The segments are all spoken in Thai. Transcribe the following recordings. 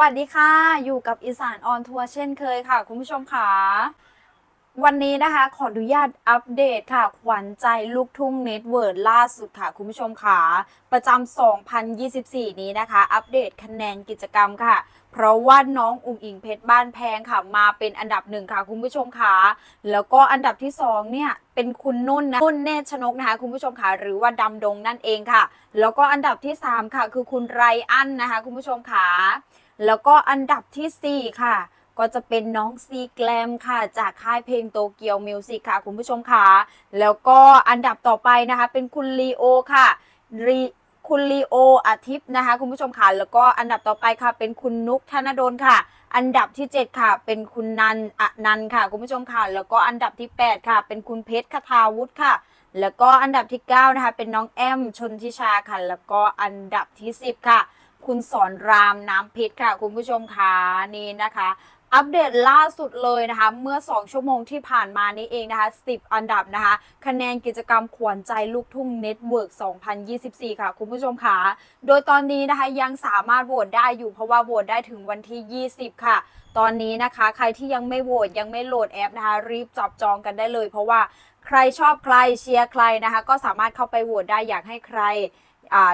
วัสดีค่ะ อยู่กับอีสานออนทัวร์เช่นเคยค่ะ คุณผู้ชมค่ะ วันนี้นะคะ ขออนุญาตอัปเดตค่ะ ขวัญใจลูกทุ่งเน็ตเวิร์ดล่าสุดค่ะ คุณผู้ชมค่ะ ประจำ 2024 นี้นะคะ อัปเดตคะแนนกิจกรรมค่ะ เพราะว่าน้องอุ๋งอิงเพชรบ้านแพงค่ะ มาเป็นอันดับหนึ่งค่ะ คุณผู้ชมค่ะแล้วก็อันดับที่สองเนี่ยเป็นคุณนุ่นนะนุ่นเนชนกนะคะ คุณผู้ชมค่ะหรือว่าดำดงนั่นเองค่ะ แล้วก็อันดับที่สามค่ะ คือคุณไรอันนะคะ คุณผู้ชมค่ะ แล้วก็อันดับทีสี่ 4 ค่ะ ก็จะเป็นน้องซีแกลมค่ะ จากค่ายเพลงโตเกียวมิวสิกค่ะ คุณผู้ชมค่ะ แล้วก็อันดับต่อไปนะคะ เป็นคุณลีโอค่ะรีคุณลีโออาทิตย์นะคะ คุณผู้ชมค่ะ แล้วก็อันดับต่อไปค่ะ เป็นคุณนุกธนดลค่ะ อันดับที่ 7 ค่ะ เป็นคุณนันอนันค่ะ คุณผู้ชมค่ะ แล้วก็อันดับที่ 8 ค่ะ เป็นคุณเพชรคทาวุฒิค่ะ แล้วก็อันดับที่ 9 นะคะ เป็นน้องแอมชนทิชาค่ะ แล้วก็อันดับที่ 10 ค่ะ คุณสอนรามน้ำเพชรค่ะ คุณผู้ชมค่ะนี่นะคะ อัปเดตล่าสุดเลยนะคะ เมื่อ 2 ชั่วโมงที่ผ่านมานี้เองนะคะ 10 อันดับนะคะ คะแนนกิจกรรมขวัญใจลูกทุ่งเน็ตเวิร์ก2024 ค่ะ คุณผู้ชมค่ะโดยตอนนี้นะคะยังสามารถโหวตได้อยู่เพราะว่าโหวตได้ถึงวันที่ 20 ค่ะตอนนี้นะคะใครที่ยังไม่โหวตยังไม่โหลดแอปนะคะ รีบจับจองกันได้เลย เพราะว่าใครชอบใครเชียร์ใครนะคะ ก็สามารถเข้าไปโหวตได้อยากให้ใคร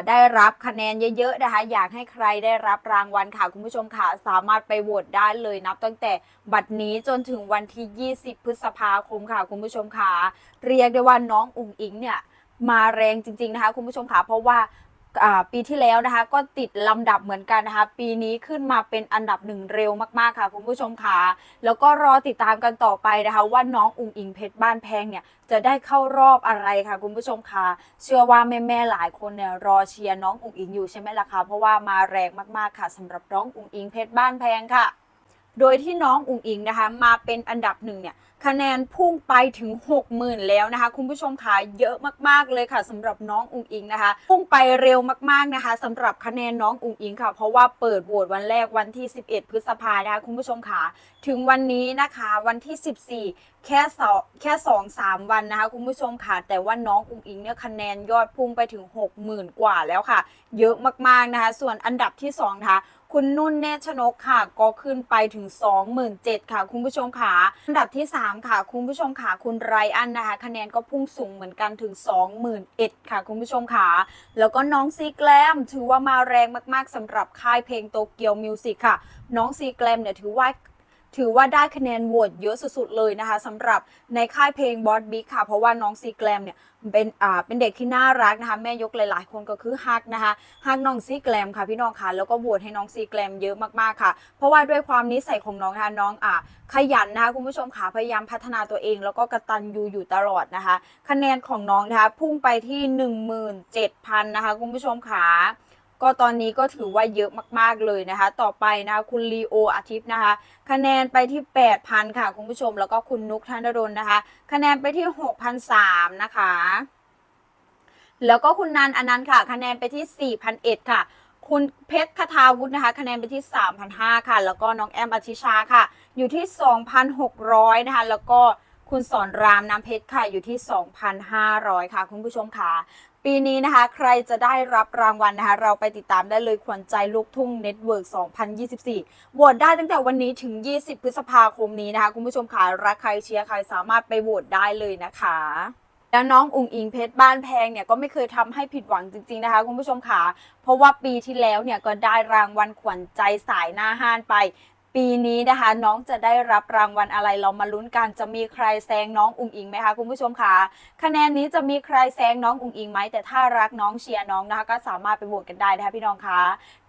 ได้รับคะแนนเยอะๆนะคะ อยากให้ใครได้รับรางวัลค่ะ คุณผู้ชมค่ะ สามารถไปโหวตได้เลยนับตั้งแต่บัดนี้จนถึงวันที่ 20 พฤษภาคมค่ะ คุณผู้ชมค่ะ เรียกได้ว่าน้องอุ๋งอิงเนี่ยมาแรงจริงๆนะคะ คุณผู้ชมค่ะเพราะว่าอ่า ปีที่แล้วนะคะ ก็ติดลำดับเหมือนกันนะคะ ปีนี้ขึ้นมาเป็นอันดับหนึ่งเร็วมากๆค่ะ คุณผู้ชมค่ะแล้วก็รอติดตามกันต่อไปนะคะ ว่าน้องอุ๋งอิงเพชรบ้านแพงเนี่ยจะได้เข้ารอบอะไรค่ะ คุณผู้ชมค่ะเชื่อว่าแม่ๆหลายคนเนี่ยรอเชียร์น้องอุ๋งอิงอยู่ใช่ไหมล่ะคะเพราะว่ามาแรงมากๆค่ะสำหรับน้องอุ๋งอิงเพชรบ้านแพงค่ะ โดยที่น้องอุ๋งอิงนะคะ มาเป็นอันดับหนึ่งเนี่ย คะแนนพุ่งไปถึง 60,000 แล้วนะคะ คุณผู้ชมค่ะเยอะมากๆเลยค่ะสำหรับน้องอุ๋งอิงนะคะ พุ่งไปเร็วมากๆนะคะสำหรับคะแนนน้องอุ๋งอิงค่ะ เพราะว่าเปิดโหวตวันแรกวันที่ 11 พฤษภานะคะคุณผู้ชมค่ะถึงวันนี้นะคะวันที่ 14 แค่สองแค่สองสามวันนะคะ คุณผู้ชมค่ะ แต่ว่าน้องอุ๋งอิงเนี่ยคะแนนยอดพุ่งไปถึง 60,000 กว่าแล้วค่ะ เยอะมากๆนะคะ ส่วนอันดับที่2นะคะ คุณนุ่นเนชนกค่ะ ก็ขึ้นไปถึง 27,000 ค่ะ คุณผู้ชมค่ะอันดับที่ 3 ค่ะ คุณผู้ชมค่ะคุณไรอันนะคะ คะแนนก็พุ่งสูงเหมือนกันถึง 21,000 ค่ะ คุณผู้ชมค่ะ แล้วก็น้องซีแกลมถือว่ามาแรงมากๆสำหรับค่ายเพลงโตเกียวมิวสิกค่ะ น้องซีแกลมเนี่ยถือว่า ถือว่าได้คะแนนโหวตเยอะสุดๆเลยนะคะสำหรับในค่ายเพลงบอสบิ๊กค่ะ เพราะว่าน้องซีแกลมเนี่ยเป็นอ่าเป็นเด็กที่น่ารักนะคะ แม่ยกหลายๆ คนก็คือฮักนะคะฮักน้องซีแกลมค่ะพี่น้องค่ะแล้วก็โหวตให้น้องซีแกลมเยอะมากๆค่ะ เพราะว่าด้วยความนิสัยของน้องนะคะน้องอ่าขยันนะคะคุณผู้ชมค่ะพยายามพัฒนาตัวเอง แล้วก็กระตันยูอยู่ตลอดนะคะ คะแนนของน้องนะคะพุ่งไปที่ 17,000นะคะคุณผู้ชมค่ะ ก็ตอนนี้ก็ถือว่าเยอะมากๆเลยนะคะ ต่อไปนะค,คุณลีโออาทิตย์นะคะ คะแนนไปที่ 8,000 ค่ะ คุณผู้ชมแล้วก็คุณนุกธนดลนะคะ คะแนนไปที่ 6,003นะคะ แล้วก็คุณนันอนันต์ค่ะ คะแนนไปที่ 4,001ค่ะคุณเพชรคทาวุฒินะคะ คะแนนไปที่ 3,500 ค่ะ แล้วก็น้องแอมอธิชาค่ะ อยู่ที่ 2,600 นะคะ แล้วก็ คุณสอนรามน้ำเพชรค่ะอยู่ที่ 2,500 ค่ะ คุณผู้ชมค่ะ ปีนี้นะคะ ใครจะได้รับรางวัลนะคะ เราไปติดตามได้เลยขวัญใจลูกทุ่งเน็ตเวิร์ก2024โหวตได้ตั้งแต่วันนี้ถึง 20 พฤษภาคมนี้นะคะ คุณผู้ชมค่ะรักใครเชียร์ใครสามารถไปโหวตได้เลยนะคะแล้วน้องอุ๋งอิงเพชรบ้านแพงเนี่ยก็ไม่เคยทำให้ผิดหวังจริงๆนะคะ คุณผู้ชมค่ะ เพราะว่าปีที่แล้วเนี่ยก็ได้รางวัลขวัญใจสายหน้าห้านไป ปีนี้นะคะ น้องจะได้รับรางวัลอะไรเรามาลุ้นกันจะมีใครแซงน้องอุ๋งอิงไหมคะคุณผู้ชมคะคะแนนนี้จะมีใครแซงน้องอุ๋งอิงไหมแต่ถ้ารักน้องเชียร์น้องนะคะ ก็สามารถไปโหวตกันได้นะคะพี่น้องคะ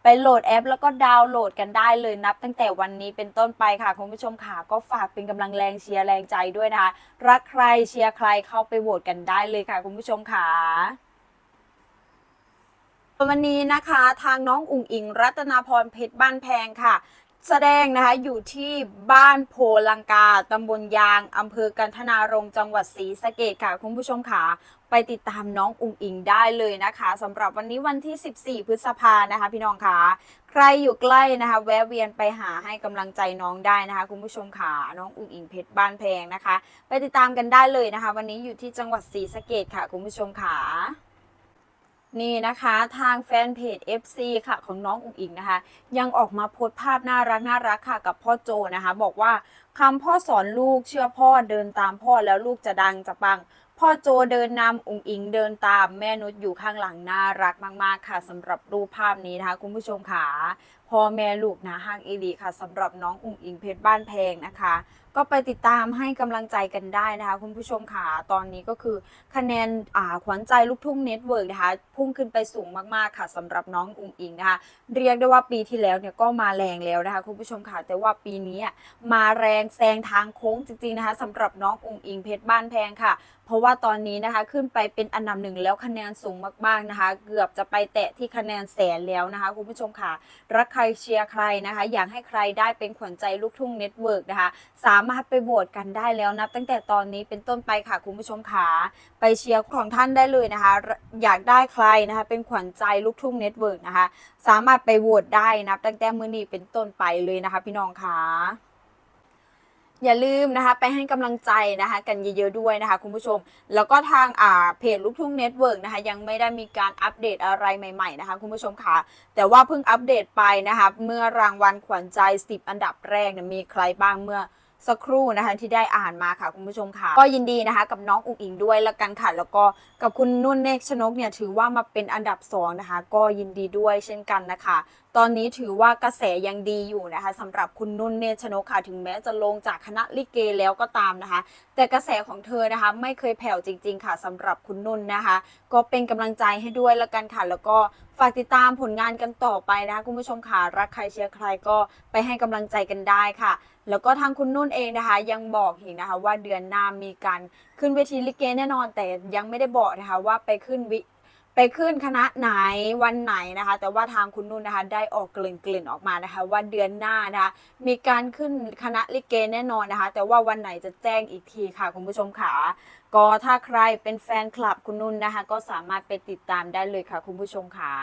ไปโหลดแอป แล้วก็ดาวน์โหลดกันได้เลยนับ ตั้งแต่วันนี้เป็นต้นไปค่ะคุณผู้ชมค่ะก็ฝากเป็นกำลังแรงเชียร์แรงใจด้วยนะคะ รักใครเชียร์ใครเข้าไปโหวตกันได้เลยค่ะคุณผู้ชมค่ะวันนี้นะคะ ทางน้องอุ๋งอิง รัตนาพรเพชรบ้านแพงค่ะ แสดงนะคะอยู่ที่บ้านโพลังกาตำบลยางอำเภอกันทนารมจังหวัดศรีสะเกดค่ะคุณผู้ชมค่ะไปติดตามน้องอุ๋งอิงได้เลยนะคะสำหรับวันนี้วันที่ 14 พฤษภานะคะ พี่น้องค่ะใครอยู่ใกล้นะคะ แวะเวียนไปหาให้กำลังใจน้องได้นะคะ คุณผู้ชมค่ะน้องอุ๋งอิงเพชรบ้านแพงนะคะ ไปติดตามกันได้เลยนะคะ วันนี้อยู่ที่จังหวัดศรีสะเกดค่ะ คุณผู้ชมค่ะ นี่นะคะทางแฟนเพจ FC ค่ะของน้องอุ๋งอิงนะคะ ยังออกมาโพสต์ภาพน่ารักน่ารักค่ะกับพ่อโจนะคะ บอกว่าคำพ่อสอนลูกเชื่อพ่อเดินตามพ่อแล้วลูกจะดังจะปัง พ่อโจเดินนำอุ๋งอิงเดินตามแม่นุชอยู่ข้างหลังน่ารักมาก ๆ ค่ะสำหรับรูปภาพนี้นะคะ คุณผู้ชมค่ะพ่อแม่ลูกนะห้างอีดีค่ะสำหรับน้องอุ๋งอิงเพชรบ้านแพงนะคะ ก็ไปติดตามให้กำลังใจกันได้นะคะ คุณผู้ชมค่ะตอนนี้ก็คือคะแนนอ่าขวัญใจลูกทุ่งเน็ตเวิร์กนะคะ พุ่งขึ้นไปสูงมากๆค่ะสำหรับน้องอุ๋งอิงนะคะ เรียกได้ว่าปีที่แล้วเนี่ยก็มาแรงแล้วนะคะ คุณผู้ชมค่ะแต่ว่าปีนี้มาแรงแซงทางโค้งจริงๆนะคะสำหรับน้องอุ๋งอิงเพชรบ้านแพงค่ะ เพราะว่าตอนนี้นะคะขึ้นไปเป็นอันดับหนึ่งแล้วคะแนนสูงมากๆนะคะ เกือบจะไปแตะที่คะแนนแสนแล้วนะคะ คุณผู้ชมค่ะ รักใครเชียร์ใครนะคะ อยากให้ใครได้เป็นขวัญใจลูกทุ่งเน็ตเวิร์กนะคะสาามารถไปโหวตกันได้แล้วนับตั้งแต่ตอนนี้เป็นต้นไปค่ะคุณผู้ชมค่ะไปเชียร์ของท่านได้เลยนะคะ อยากได้ใครนะคะเป็นขวัญใจลูกทุ่งเน็ตเวิร์กนะคะ สามารถไปโหวตได้นับตั้งแต่มื้อนี้เป็นต้นไปเลยนะคะ พี่น้องค่ะอย่าลืมนะคะไปให้กำลังใจนะคะ กันเยอะๆด้วยนะคะ คุณผู้ชม แล้วก็ทางอ่าเพจลูกทุ่งเน็ตเวิร์กนะคะ ยังไม่ได้มีการอัปเดตอะไรใหม่ ๆ นะคะ คุณผู้ชมค่ะ แต่ว่าเพิ่งอัปเดตไปนะคะ เมื่อรางวัลขวัญใจ 10 อันดับแรกนี่ยมีใครบ้างเมื่อ สักครู่นะคะที่ได้อ่านมาค่ะคุณผู้ชมค่ะ ก็ยินดีนะคะกับน้องอุ๋งอิงด้วยละกันค่ะ แล้วก็กับคุณนุ่นเนกชนกเนี่ยถือว่ามาเป็นอันดับสองนะคะก็ยินดีด้วยเช่นกันนะคะตอนนี้ถือว่ากระแสยังดีอยู่นะคะสำหรับคุณนุ่นเนตรชนกค่ะถึงแม้จะลงจากคณะลิเกแล้วก็ตามนะคะ แต่กระแสของเธอนะคะ ไม่เคยแผ่วจริง ๆ ค่ะสำหรับคุณนุ่นนะคะ ก็เป็นกำลังใจให้ด้วยละกันค่ะ แล้วก็ฝากติดตามผลงานกันต่อไปนะคะคุณผู้ชมค่ะรักใครเชียร์ใครก็ไปให้กำลังใจกันได้ค่ะ แล้วก็ทางคุณนุ่นเองนะคะ ยังบอกอีกนะคะ ว่าเดือนหน้ามีการขึ้นเวทีลิเกแน่นอนแต่ยังไม่ได้บอกนะคะว่าไปขึ้นวิ ไปขึ้นคณะไหนวันไหนนะคะ แต่ว่าทางคุณนุ่นนะคะ ได้ออกกลิ่นกลิ่นออกมานะคะ ว่าเดือนหน้านะคะมีการขึ้นคณะลิเกแน่นอนนะคะ แต่ว่าวันไหนจะแจ้งอีกทีค่ะคุณผู้ชมค่ะก็ถ้าใครเป็นแฟนคลับคุณนุ่นนะคะ ก็สามารถไปติดตามได้เลยค่ะ คุณผู้ชมค่ะ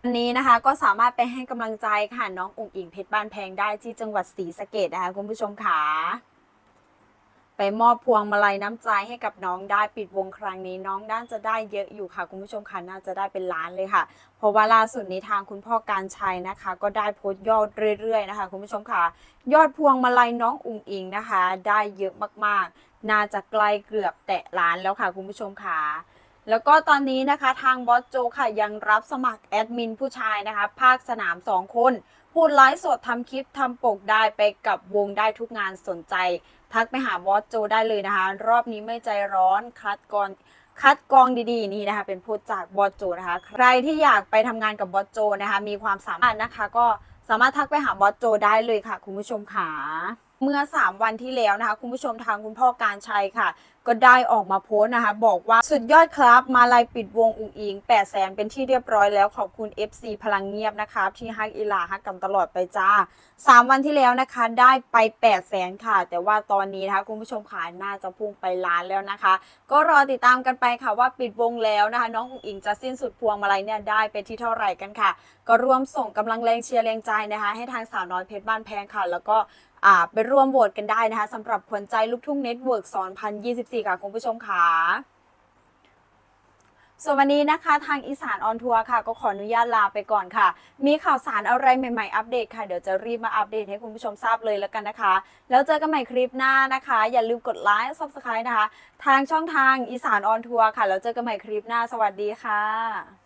วันนี้นะคะก็สามารถไปให้กำลังใจค่ะน้องอุ๋งอิงเพชรบ้านแพงได้ที่จังหวัดศรีสะเกดนะคะคุณผู้ชมค่ะ ไปมอบพวงมาลัยน้ำใจให้กับน้องได้ปิดวงครั้งนี้น้องด้านจะได้เยอะอยู่ค่ะ คุณผู้ชมค่ะน่าจะได้เป็นล้านเลยค่ะ เพราะว่าล่าสุดนี้ทางคุณพ่อการชัยนะคะ ก็ได้โพสต์ยอดเรื่อยๆนะคะ คุณผู้ชมค่ะ ยอดพวงมาลัยน้องอุ๋งอิงนะคะ ได้เยอะมากๆ น่าจะใกล้เกือบแตะล้านแล้วค่ะ คุณผู้ชมค่ะแล้วก็ตอนนี้นะคะทางบอสโจค่ะยังรับสมัครแอดมินผู้ชายนะคะ ภาคสนาม 2 คน พูดไลฟ์สดทำคลิปทำปกได้ไปกับวงได้ทุกงานสนใจ ทักไปหาบอสโจได้เลยนะคะ รอบนี้ไม่ใจร้อนคัดกรองคัดกรองดีๆ นี่นะคะเป็นพูดจากบอสโจนะคะ ใครที่อยากไปทำงานกับบอสโจนะคะ มีความสามารถนะคะ ก็สามารถทักไปหาบอสโจได้เลยค่ะ คุณผู้ชมค่ะ เมื่อ 3 วันที่แล้วนะคะ คุณผู้ชมทางคุณพ่อการชัยค่ะ ก็ได้ออกมาโพสต์นะคะ บอกว่าสุดยอดครับ มาลายปิดวงอุ๋งอิง8 0 0แสนเป็นที่เรียบร้อยแล้วขอบคุณ FC พลังเงียบนะคะที่ฮักอีลาฮักกันตลอดไปจ้า 3 วันที่แล้วนะคะได้ไป 8 0 0แสนค่ะ แต่ว่าตอนนี้นะคะคุณผู้ชมค่ะน่าจะพุ่งไปล้านแล้วนะคะ ก็รอติดตามกันไปค่ะว่าปิดวงแล้วนะคะ น้องอุ๋งอิงจะสิ้นสุดพวงมาลัยเนี่ยได้ไปที่เท่าไหร่กันค่ะ ก็ร่วมส่งกำลังแรงเชียร์แรงใจนะคะ ให้ทางสาวน้อยเพชรบ้านแพงค่ะ แล้วก็ ไปร่วมโหวตกันได้นะคะสำหรับขวัญใจลูกทุ่งเน็ตเวิร์ก2024 ค่ะคุณผู้ชมค่ะส่วนวันนี้นะคะทางอีสานออนทัวร์ค่ะ ก็ขออนุญาตลาไปก่อนค่ะ มีข่าวสารอะไรใหม่ๆอัปเดตค่ะ เดี๋ยวจะรีบมาอัปเดตให้คุณผู้ชมทราบเลยแล้วกันนะคะ แล้วเจอกันใหม่คลิปหน้านะคะ อย่าลืมกดไลค์ subscribe นะคะ ทางช่องทางอีสานออนทัวร์ค่ะ แล้วเจอกันใหม่คลิปหน้าสวัสดีค่ะ